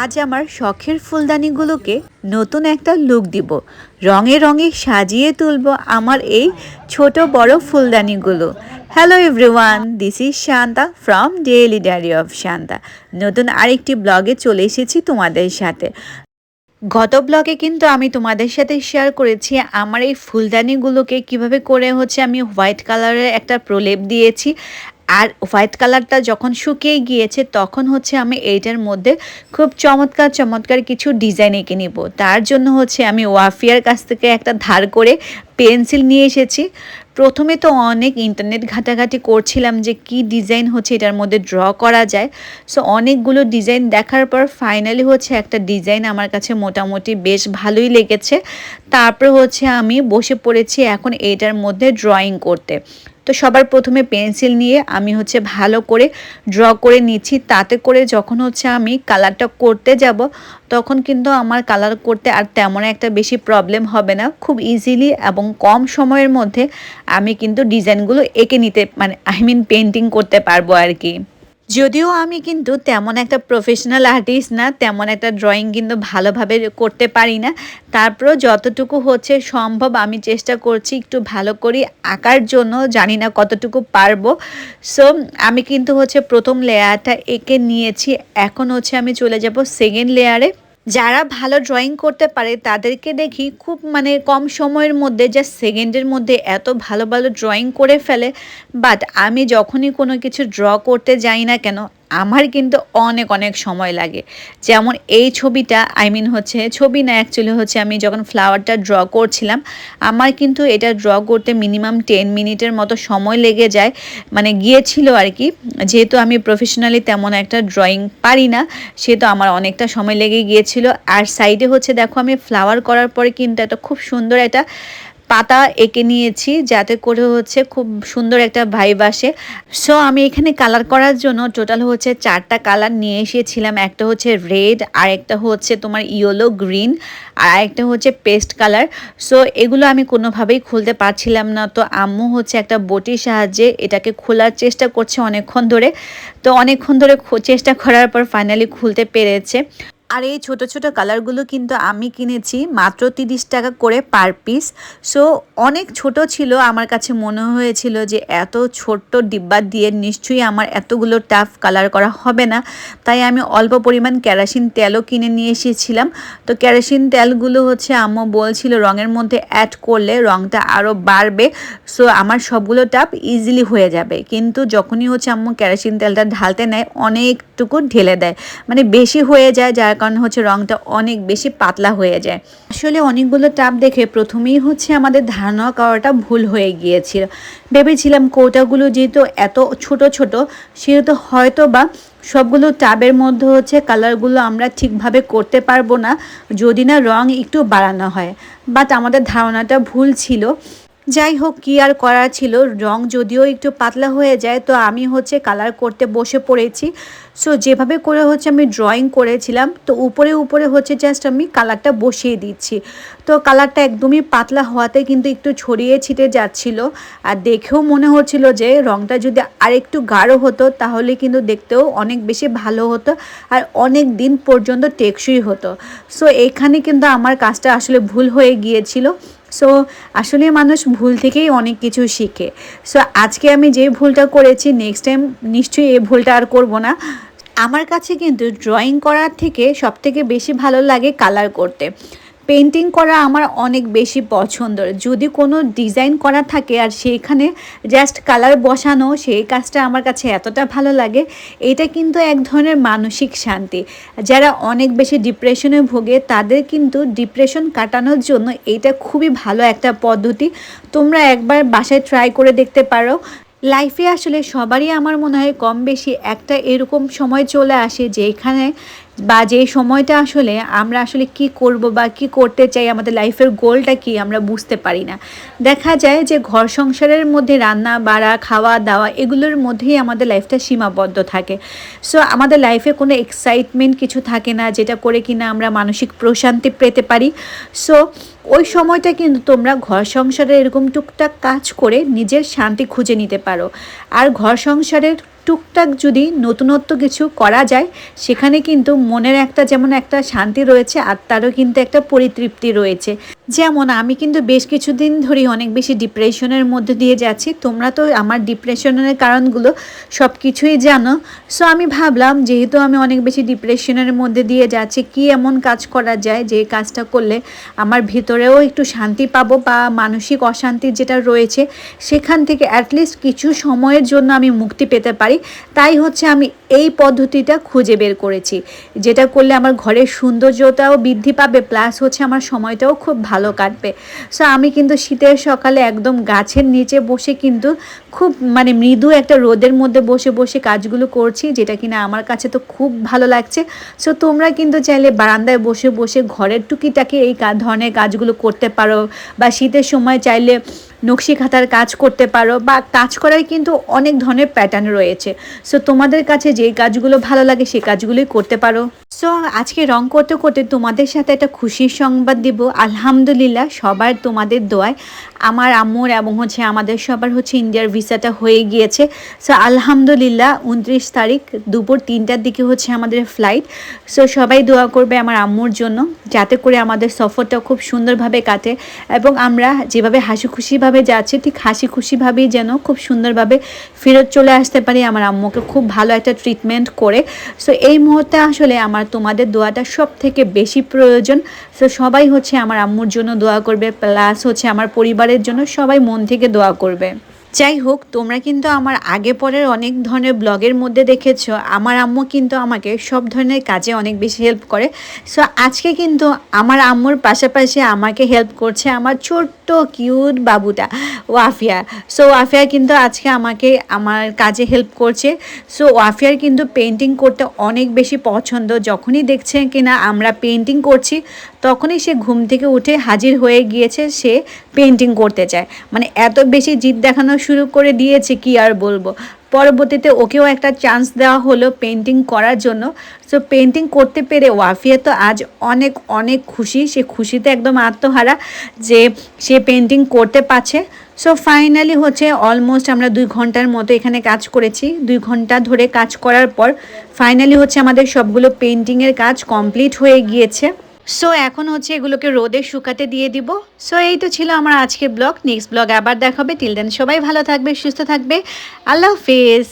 আজ আমার শখের ফুলদানিগুলোকে নতুন একটা লুক দিব। রঙে রঙে সাজিয়ে তুলব আমার এই ছোট বড় ফুলদানিগুলো। Hello everyone this is Shanta from daily diary of Shanta নতুন আরেকটি ব্লগে চলে এসেছি তোমাদের সাথে। গত ব্লগে কিন্তু আমি তোমাদের সাথে শেয়ার করেছি আমার এই ফুলদানিগুলোকে কীভাবে করে হচ্ছে আমি হোয়াইট কালারের একটা প্রলেপ দিয়েছি। আর হোয়াইট কালারটা যখন শুকিয়ে গিয়েছে, তখন হচ্ছে আমি এইটার মধ্যে খুব চমৎকার চমৎকার কিছু ডিজাইন এঁকে নিব। তার জন্য হচ্ছে আমি ওয়াফিয়ার কাছ থেকে একটা ধার করে পেন্সিল নিয়ে এসেছি। প্রথমে তো অনেক ইন্টারনেট ঘাটাঘাটি করছিলাম যে কি ডিজাইন হচ্ছে এটার মধ্যে ড্র করা যায়। সো অনেকগুলো ডিজাইন দেখার পর ফাইনালি হচ্ছে একটা ডিজাইন আমার কাছে মোটামুটি বেশ ভালোই লেগেছে। তারপর হচ্ছে আমি বসে পড়েছি এখন এইটার মধ্যে ড্রয়িং করতে। তো সবার প্রথমে পেন্সিল নিয়ে আমি হচ্ছে ভালো করে ড্র করে নিচ্ছি। তাতে করে যখন হচ্ছে আমি কালারটা করতে যাব, তখন কিন্তু আমার কালার করতে আর তেমন একটা বেশি প্রবলেম হবে না। খুব ইজিলি এবং কম সময়ের মধ্যে আমি কিন্তু ডিজাইনগুলো এঁকে নিতে মানে আই মিন পেন্টিং করতে পারব আর কি। যদিও আমি কিন্তু তেমন একটা প্রফেশনাল আর্টিস্ট না, তেমন একটা ড্রয়িং কিন্তু ভালোভাবে করতে পারি না। তারপরেও যতটুকু হচ্ছে সম্ভব আমি চেষ্টা করছি একটু ভালো করি আঁকার জন্য, জানি না কতটুকু পারব। সো আমি কিন্তু হচ্ছে প্রথম লেয়ারটা এঁকে নিয়েছি। এখন হচ্ছে আমি চলে যাব সেকেন্ড লেয়ারে যারা ভালো ড্রয়িং করতে পারে, তাদেরকে দেখি খুব মানে কম সময়ের মধ্যে যা সেকেন্ডের মধ্যে এত ভালো ভালো ড্রয়িং করে ফেলে। বাট আমি যখনই কোনো কিছু ড্র করতে যাই না কেন আমার কিন্তু অনেক অনেক সময় লাগে। যেমন এই ছবিটা আই মিন হচ্ছে ছবি না অ্যাকচুয়ালি হচ্ছে আমি যখন ফ্লাওয়ারটা ড্র করছিলাম, আমার কিন্তু এটা ড্র করতে মিনিমাম টেন মিনিটের মতো সময় লেগে যায়। মানে গিয়েছিল আর কি, যেহেতু আমি প্রফেশনালি তেমন একটা ড্রয়িং পারি না, সেহেতু আমার অনেকটা সময় লেগে গিয়েছিল। আর সাইডে হচ্ছে, দেখো আমি ফ্লাওয়ার করার পরে কিন্তু একটা খুব সুন্দর একটা পাতা এঁকে নিয়েছি, যাতে করে হচ্ছে খুব সুন্দর একটা ভাইব আসে। সো আমি এখানে কালার করার জন্য টোটাল হচ্ছে চারটা কালার নিয়ে এসেছিলাম। একটা হচ্ছে রেড আর একটা হচ্ছে তোমার ইয়েলো গ্রিন আর একটা হচ্ছে পেস্ট কালার সো এগুলো আমি কোনোভাবেই খুলতে পারছিলাম না। তো আম্মু হচ্ছে একটা বটির সাহায্যে এটাকে খোলার চেষ্টা করছে অনেকক্ষণ ধরে। তো অনেকক্ষণ ধরে চেষ্টা করার পর ফাইনালি খুলতে পেরেছে। আর এই ছোট ছোট কালারগুলো কিন্তু আমি কিনেছি মাত্র তিরিশ টাকা করে পার পিস। সো অনেক ছোট ছিল। আমার কাছে মনে হয়েছিল যে এত ছোট্ট ডিব্বা দিয়ে নিশ্চয়ই আমার এতগুলো টাফ কালার করা হবে না। তাই আমি অল্প পরিমাণ কেরাসিন তেলও কিনে নিয়ে এসেছিলাম। তো কেরাসিন তেলগুলো হচ্ছে আম্মু বলছিল রঙের মধ্যে অ্যাড করলে রঙটা আরও বাড়বে। সো আমার সবগুলো টাপ ইজিলি হয়ে যাবে। কিন্তু যখনই হচ্ছে আম্মু কেরাসিন তেলটা ঢালতে নেয়, অনেকটুকু ঢেলে দেয়। মানে বেশি হয়ে যায়, যার কারণে হচ্ছে রঙটা অনেক বেশি পাতলা হয়ে যায়। আসলে অনেকগুলো টাব দেখে প্রথমেই হচ্ছে আমাদের ধারণা করাটা ভুল হয়ে গিয়েছিল। ভেবেছিলাম কৌটাগুলো যেহেতু এত ছোট ছোট, সেহেতু হয়তো বা সবগুলো টাবের মধ্যে হচ্ছে কালারগুলো আমরা ঠিকভাবে করতে পারব না, যদি না রং একটু বাড়ানো হয়। বাট আমাদের ধারণাটা ভুল ছিল। যাই হোক, কি আর করার ছিল? রং যদিও একটু পাতলা হয়ে যায়, তো আমি হচ্ছে কালার করতে বসে পড়েছি। সো যেভাবে করে হচ্ছে আমি ড্রয়িং করেছিলাম, তো উপরে উপরে হচ্ছে জাস্ট আমি কালারটা বসিয়ে দিচ্ছি। তো কালারটা একদমই পাতলা হওয়াতে কিন্তু একটু ছড়িয়ে ছিটে যাচ্ছিল। আর দেখেও মনে হচ্ছিল যে, রংটা যদি আর একটু গাঢ় হতো, তাহলে কিন্তু দেখতেও অনেক বেশি ভালো হতো আর অনেক দিন পর্যন্ত টেকসই হতো। সো এখানে কিন্তু আমার কাজটা আসলে ভুল হয়ে গিয়েছিল। সো আসলে মানুষ ভুল থেকেই অনেক কিছু শিখে। সো আজকে আমি যে ভুলটা করেছি নেক্সট টাইম নিশ্চয়ই এই ভুলটা আর করব না। আমার কাছে কিন্তু ড্রয়িং করার থেকে সবথেকে বেশি ভালো লাগে কালার করতে। পেন্টিং করা আমার অনেক বেশি পছন্দ যদি কোনো ডিজাইন করা থাকে আর সেইখানে জাস্ট কালার বসানো, সেই কাজটা আমার কাছে এতটা ভালো লাগে, এটা কিন্তু এক ধরনের মানসিক শান্তি। যারা অনেক বেশি ডিপ্রেশনে ভোগে, তাদের কিন্তু ডিপ্রেশন কাটানোর জন্য এটা খুবই ভালো একটা পদ্ধতি। তোমরা একবার বাসায় ট্রাই করে দেখতে পারো। লাইফে আসলে সবারই আমার মনে হয় কম বেশি একটা এরকম সময় চলে আসে যেখানে বা যে সময়টা আসলে আমরা আসলে কি করব বা কি করতে চাই, আমাদের লাইফের গোলটা কি আমরা বুঝতে পারি না। দেখা যায় যে ঘর সংসারের মধ্যে রান্না, বাড়া, খাওয়া, দাওয়া এগুলোর মধ্যেই আমাদের লাইফটা সীমাবদ্ধ থাকে। সো আমাদের লাইফে কোনো এক্সাইটমেন্ট কিছু থাকে না, যেটা করে কিনা আমরা মানসিক প্রশান্তি পেতে পারি। সো ওই সময়টা কিন্তু তোমরা ঘর সংসারে এরকম টুকটাক কাজ করে নিজের শান্তি খুঁজে নিতে পারো। আর ঘর সংসারের টুকটাক যদি নতুনত্ব কিছু করা যায়, সেখানে কিন্তু মনের একটা যেমন একটা শান্তি রয়েছে, আর তারও কিন্তু একটা পরিতৃপ্তি রয়েছে। যেমন আমি কিন্তু বেশ কিছুদিন ধরেই অনেক বেশি ডিপ্রেশনের মধ্যে দিয়ে যাচ্ছি। তোমরা তো আমার ডিপ্রেশনের কারণগুলো সব কিছুই জানো। সো আমি ভাবলাম যেহেতু আমি অনেক বেশি ডিপ্রেশনের মধ্যে দিয়ে যাচ্ছি, কি এমন কাজ করা যায় যে কাজটা করলে আমার ভিতরেও একটু শান্তি পাবো বা মানসিক অশান্তি যেটা রয়েছে, সেখান থেকে অ্যাটলিস্ট কিছু সময়ের জন্য আমি মুক্তি পেতে পারি। তাই হচ্ছে আমি এই পদ্ধতিটা খুঁজে বের করেছি। যেটা করলে আমার ঘরের সৌন্দর্যতাও বৃদ্ধি পাবে প্লাস হচ্ছে আমার সময়টাও খুব ভালো কাটবে। সো আমি কিন্তু শীতের সকালে একদম গাছের নিচে বসে কিন্তু খুব মানে মৃদু একটা রোদের মধ্যে বসে বসে কাজগুলো করছি, যেটা কিনা আমার কাছে তো খুব ভালো লাগছে। সো তোমরা কিন্তু চাইলে বারান্দায় বসে বসে ঘরের টুকিটাকি এই ধরনের কাজগুলো করতে পারো বা শীতের সময় চাইলে নকশি খাতার কাজ করতে পারো বা কাজ করার কিন্তু অনেক ধরনের প্যাটার্ন রয়েছে। সো তোমাদের কাছে যেই কাজগুলো ভালো লাগে সেই কাজগুলোই করতে পারো। সো আজকে রং করতে করতে তোমাদের সাথে একটা খুশির সংবাদ দিব। আলহামদুলিল্লাহ, সবার তোমাদের দোয়ায়। আমার আম্মুর এবং হচ্ছে আমাদের সবার হচ্ছে ইন্ডিয়ার ভিসাটা হয়ে গিয়েছে। সো আলহামদুলিল্লাহ, উনত্রিশ তারিখ দুপুর তিনটার দিকে হচ্ছে আমাদের ফ্লাইট সো সবাই দোয়া করবে আমার আম্মুর জন্য, যাতে করে আমাদের সফরটা খুব সুন্দরভাবে কাটে এবং আমরা যেভাবে হাসি খুশিভাবে যাচ্ছি, ঠিক হাসি খুশিভাবেই যেন খুব সুন্দরভাবে ফেরত চলে আসতে পারি আমার আম্মুকে খুব ভালো একটা ট্রিটমেন্ট করে। সো এই মুহূর্তে আসলে আমার তোমাদের দোয়াটা সব থেকে বেশি প্রয়োজন। সো সবাই হচ্ছে আমার আম্মুর জন্য দোয়া করবে প্লাস হচ্ছে আমার পরিবারের জন্য সবাই মন থেকে দোয়া করবে। যাই হোক তোমরা কিন্তু আমার আগে পরের অনেক ধরনের ব্লগের মধ্যে দেখেছ। আমার আম্মু কিন্তু আমাকে সব ধরনের কাজে অনেক বেশি হেল্প করে। সো আজকে কিন্তু আমার আম্মুর পাশাপাশি আমাকে হেল্প করছে আমার ছোট্ট কিউট বাবুটা, ওয়াফিয়া। সো ওয়াফিয়া কিন্তু আজকে আমাকে আমার কাজে হেল্প করছে। সো ওয়াফিয়ার কিন্তু পেন্টিং করতে অনেক বেশি পছন্দ। যখনই দেখছে কিনা আমরা পেন্টিং করছি, তখনই সে ঘুম থেকে উঠে হাজির হয়ে গিয়েছে, সে পেন্টিং করতে চায়। মানে এত বেশি জিদ দেখানো শুরু করে দিয়েছে, কি আর বলব? পরবর্তীতে ওকেও একটা চান্স দেওয়া হলো পেন্টিং করার জন্য। সো পেন্টিং করতে পেরে ওয়াফিয়া তো আজ অনেক অনেক খুশি। সে খুশিতে একদম আত্মহারা যে সে পেন্টিং করতে পারছে। সো ফাইনালি হচ্ছে অলমোস্ট আমরা দুই ঘণ্টার মতো এখানে কাজ করেছি। দুই ঘণ্টা ধরে কাজ করার পর ফাইনালি হচ্ছে আমাদের সবগুলো পেন্টিংয়ের কাজ কমপ্লিট হয়ে গিয়েছে। সো এখন হচ্ছে এগুলোকে রোদে শুকাতে দিয়ে দিব। সো এই তো ছিল আমার আজকের ব্লগ। নেক্সট ব্লগ আবার দেখাবে। টিল দেন সবাই ভালো থাকবে, সুস্থ থাকবে। আল্লাহ হাফেজ।